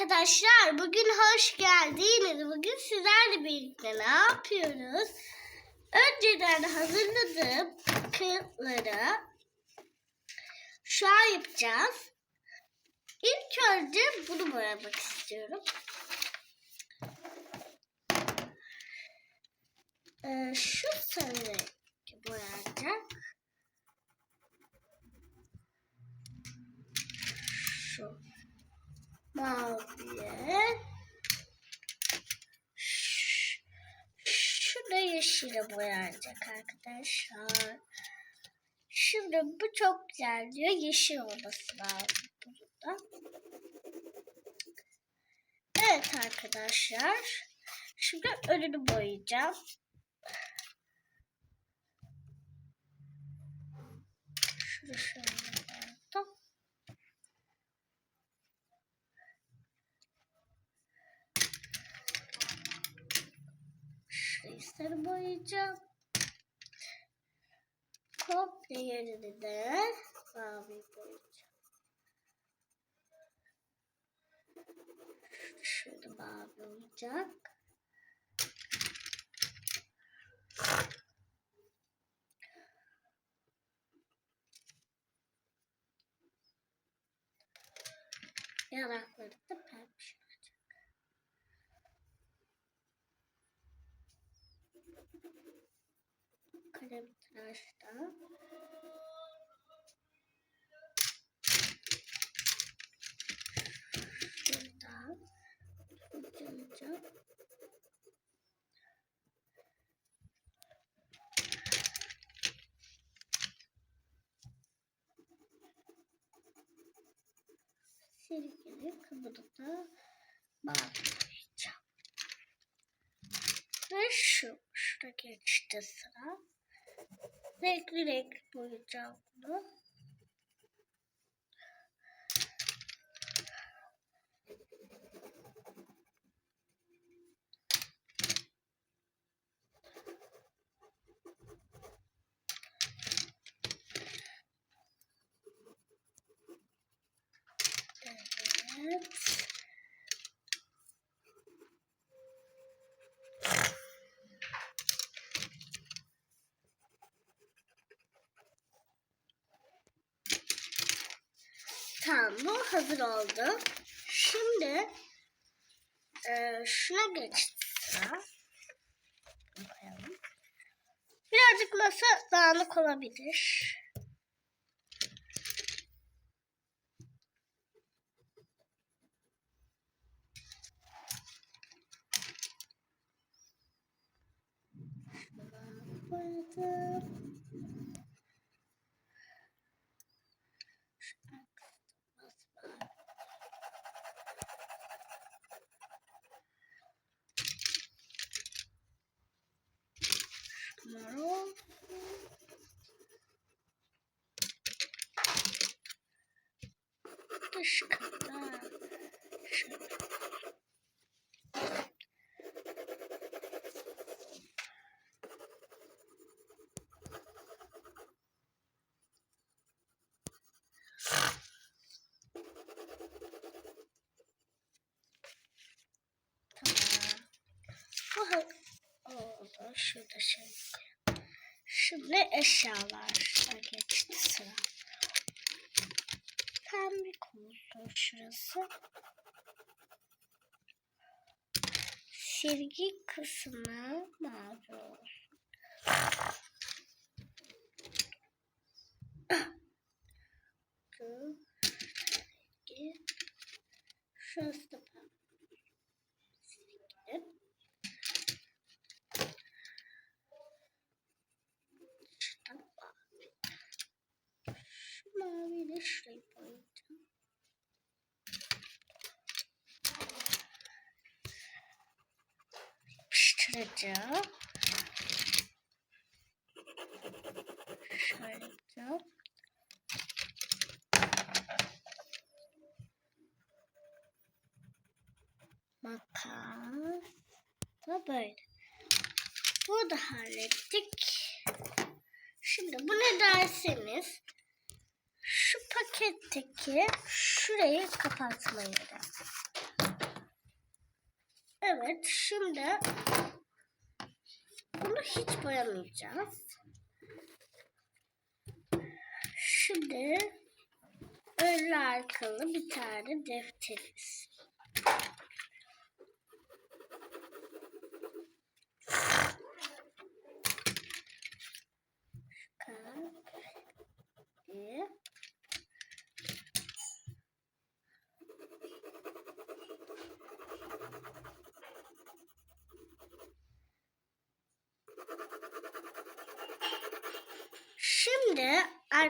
arkadaşlar. Bugün hoş geldiniz. Bugün sizlerle birlikte ne yapıyoruz? Önceden hazırladığım kağıtları şu an yapacağız. İlk önce bunu boyamak istiyorum. Ee, şu sarı renk boyanacak. Şu maviye. Ş- Şu da yeşile boyanacak arkadaşlar. Şimdi bu çok güzel diyor. Yeşil olması lazım burada. Evet arkadaşlar. Şimdi önünü boyayacağım. Şunu şöyle Sarı boyayacağım. Komple yerini de mavi boyayacağım. Şurada mavi olacak. Yanakları da pembiş olacak. Kalem tıraşta. Şuradan tutacağım. Silgili kabını da bağlayacağım. Ve şu, şurada geçti sıra. Renkli renkli boyayacağım bunu. Evet. Tamam bu hazır oldu. Şimdi e, şuna geçti sıra. Bunu koyalım. Birazcık masa dağınık olabilir. Koydum. Şunları dış kaplar. Şöyle. Tamam. Bu ha- oldu. Şurada şey koyalım. Şimdi eşyalar geçti sıra. Pembik oldu şurası. Silgi kısmı mavi olsun. Şurası da pembe. Silgi. Şuradan mavi. Şu maviyle şurayı boyayacağım. Yapıştıracağım. Şöyle yapacağım. Makas da böyle. Bu da hallettik. Şimdi bu ne derseniz paketteki şurayı kapatma yeri. Evet şimdi bunu hiç boyamayacağız. Şimdi önlü arkalı bir tane defteriz. Kalp. Şimdi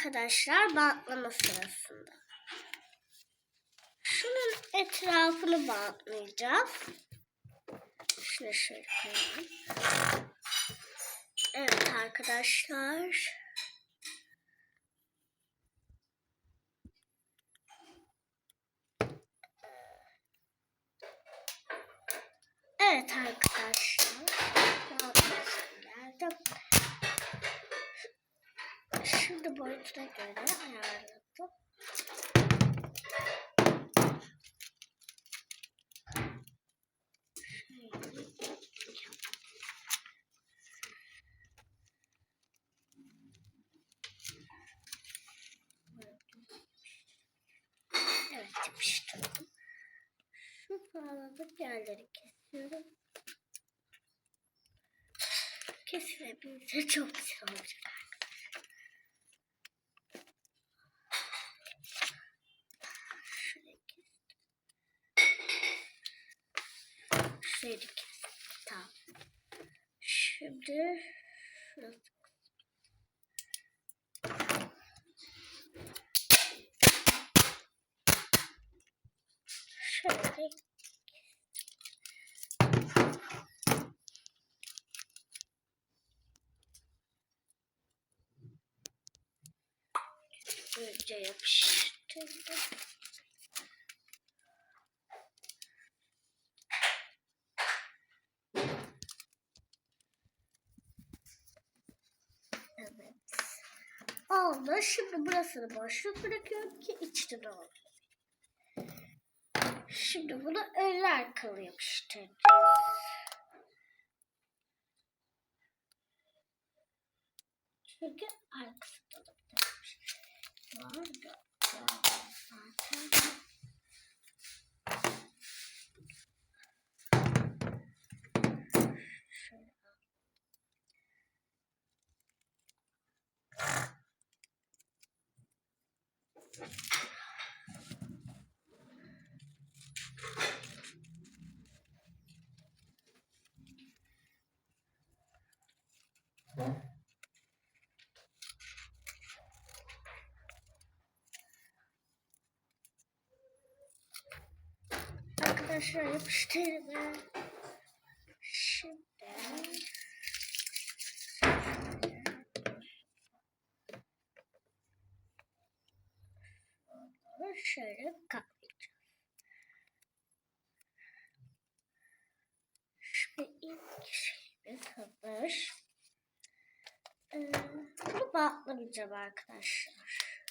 arkadaşlar bantlama sırasında. Şunun etrafını bantlayacağız. Şunu şöyle koyalım. Evet arkadaşlar. Evet arkadaşlar. Bantlasım geldim. Şimdi boyutuna göre ayarladım. Evet yapıştırdım. Şu bağladık yerleri kesiyorum. Kesilebilirse çok güzel olacak. Kestim. Tamam. Şimdi şurası. Şöyle Önce yapıştırdım. Evet. Oldu. Şimdi burasını boşluk bırakıyorum ki içine doldu. Şimdi bunu önlü arkalı yapıştıracağız. Çünkü bir şey var da var zaten. Şöyle Arkadaşlar yapıştırdım. Şimdi şöyle kaplayacağız. Şimdi ilk şeyimiz hazır. Ee, bunu bantlamayacağım arkadaşlar.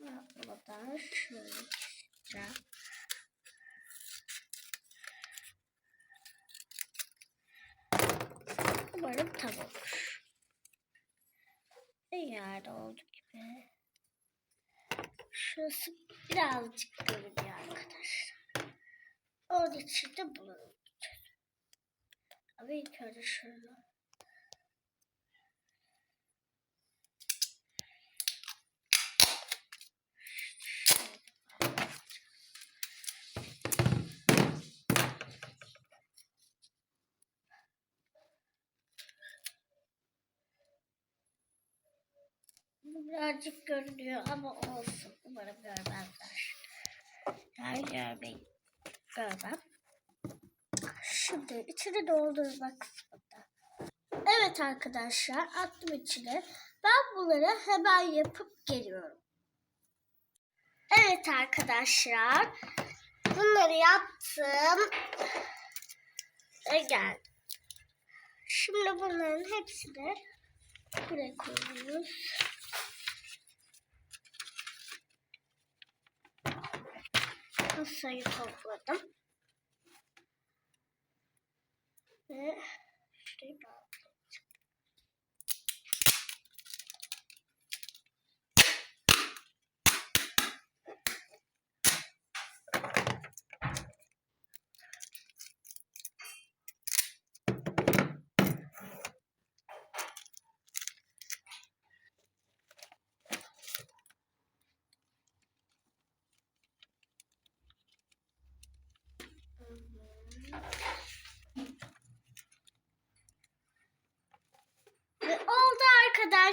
Bantlamadan şöyle keseceğim. Umarım tam olur. Yani oldu. Şurası birazcık görünüyor arkadaşlar. Onun için de bunu yapacağız. Ama ilk önce. Bu birazcık görünüyor ama olsun. Görmezler. Yani görmeyin. Görmem. Şimdi içini doldurmak kısmında. Evet arkadaşlar attım içine. Ben bunları hemen yapıp geliyorum. Evet arkadaşlar. Bunları yaptım. Ve geldim. Şimdi bunların hepsini buraya koyuyoruz. altın sayı topladım. Ve şurayı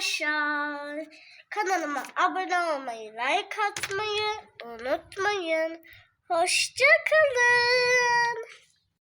arkadaşlar. Kanalıma abone olmayı, like atmayı unutmayın. Hoşçakalın.